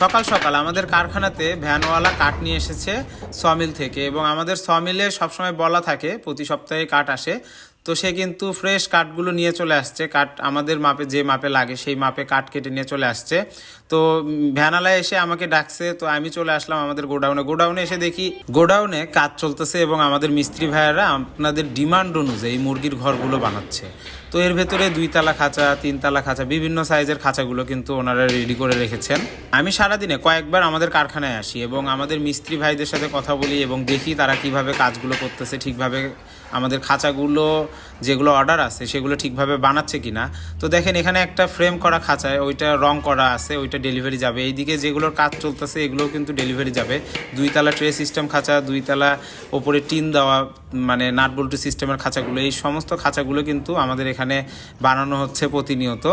সকাল সকাল আমাদের কারখানাতে ভ্যানওয়ালা কাঠ নিয়ে এসেছে সমিল থেকে, এবং আমাদের সমিলে সবসময় বলা থাকে প্রতি সপ্তাহে কাঠ আসে। তো সে কিন্তু ফ্রেশ কাঠগুলো নিয়ে চলে আসছে। কাঠ আমাদের মাপে, যে মাপে লাগে সেই মাপে কাঠ কেটে নিয়ে চলে আসছে। তো ভ্যানালায় এসে আমাকে ডাকছে, তো আমি চলে আসলাম আমাদের গোডাউনে। গোডাউনে এসে দেখি গোডাউনে কাজ চলতেছে এবং আমাদের মিস্ত্রি ভাইয়েরা আপনাদের ডিমান্ড অনুযায়ী মুরগির ঘরগুলো বানাচ্ছে। তো এর ভেতরে দুই তালা খাঁচা তিন তালা খাঁচা, বিভিন্ন সাইজের খাঁচাগুলো কিন্তু ওনারা রেডি করে রেখেছেন। আমি সারাদিনে কয়েকবার আমাদের কারখানায় আসি এবং আমাদের মিস্ত্রি ভাইদের সাথে কথা বলি এবং দেখি তারা কীভাবে কাজগুলো করতেছে, ঠিকভাবে আমাদের খাঁচাগুলো যেগুলো অর্ডার আছে, সেগুলো ঠিকভাবে বানাচ্ছে কিনা। তো দেখেন, এখানে একটা ফ্রেম করা খাঁচায়, ওইটা রং করা আছে, ওইটা ডেলিভারি যাবে। এইদিকে যেগুলোর কাজ চলতেছে, এগুলোও কিন্তু ডেলিভারি যাবে। দুই তালা ট্রে সিস্টেম খাঁচা দুই তালা ওপরে টিন দেওয়া মানে নাট বল্টু সিস্টেমের খাঁচাগুলো, এই সমস্ত খাঁচাগুলো কিন্তু আমাদের এখানে বানানো হচ্ছে প্রতিনিয়ত।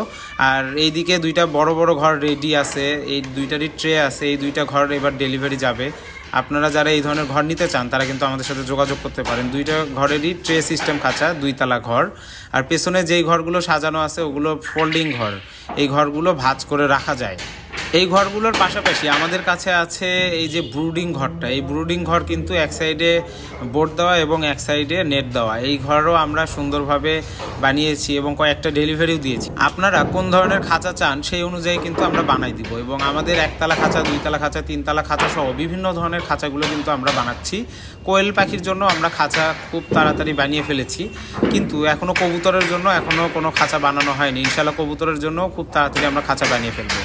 আর এইদিকে দুইটা বড় বড় ঘর রেডি আছে, এই দুইটারই ট্রে আছে, এই দুইটা ঘর এবার ডেলিভারি যাবে। আপনারা যারা এই ধরনের ঘর নিতে চান, তারা কিন্তু আমাদের সাথে যোগাযোগ করতে পারেন। দুইটা ঘরেরই ট্রে সিস্টেম খাঁচা, দুইতলা ঘর। আর পেছনে যেই ঘরগুলো সাজানো আছে, ওগুলো ফোল্ডিং ঘর। এই ঘরগুলো ভাঁজ করে রাখা যায়। এই ঘরগুলোর পাশাপাশি আমাদের কাছে আছে এই যে ব্রুডিং ঘরটা। এই ব্রুডিং ঘর কিন্তু এক সাইডে বোর্ড দেওয়া এবং এক সাইডে নেট দেওয়া। এই ঘরও আমরা সুন্দরভাবে বানিয়েছি এবং কয়েকটা ডেলিভারিও দিয়েছি। আপনারা কোন ধরনের খাঁচা চান সেই অনুযায়ী কিন্তু আমরা বানাই দিব এবং আমাদের একতলা খাঁচা, দুইতলা খাঁচা, তিনতলা খাঁচা সহ বিভিন্ন ধরনের খাঁচাগুলো কিন্তু আমরা বানাচ্ছি। কোয়েল পাখির জন্য আমরা খাঁচা খুব তাড়াতাড়ি বানিয়ে ফেলেছি। কিন্তু এখনও কবুতরের জন্য এখনও কোনো খাঁচা বানানো হয়নি। ইনশাল্লাহ কবুতরের জন্য খুব তাড়াতাড়ি আমরা খাঁচা বানিয়ে ফেলব।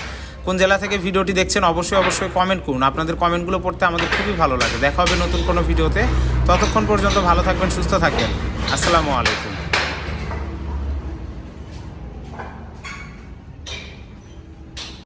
কোন জেলা থেকে ভিডিওটি দেখছেন অবশ্যই অবশ্যই কমেন্ট করুন। আপনাদের কমেন্টগুলো পড়তে আমাদের খুবই ভালো লাগে। দেখা হবে নতুন কোনো ভিডিওতে। ততক্ষণ পর্যন্ত ভালো থাকবেন, সুস্থ থাকবেন। আসসালামু আলাইকুম।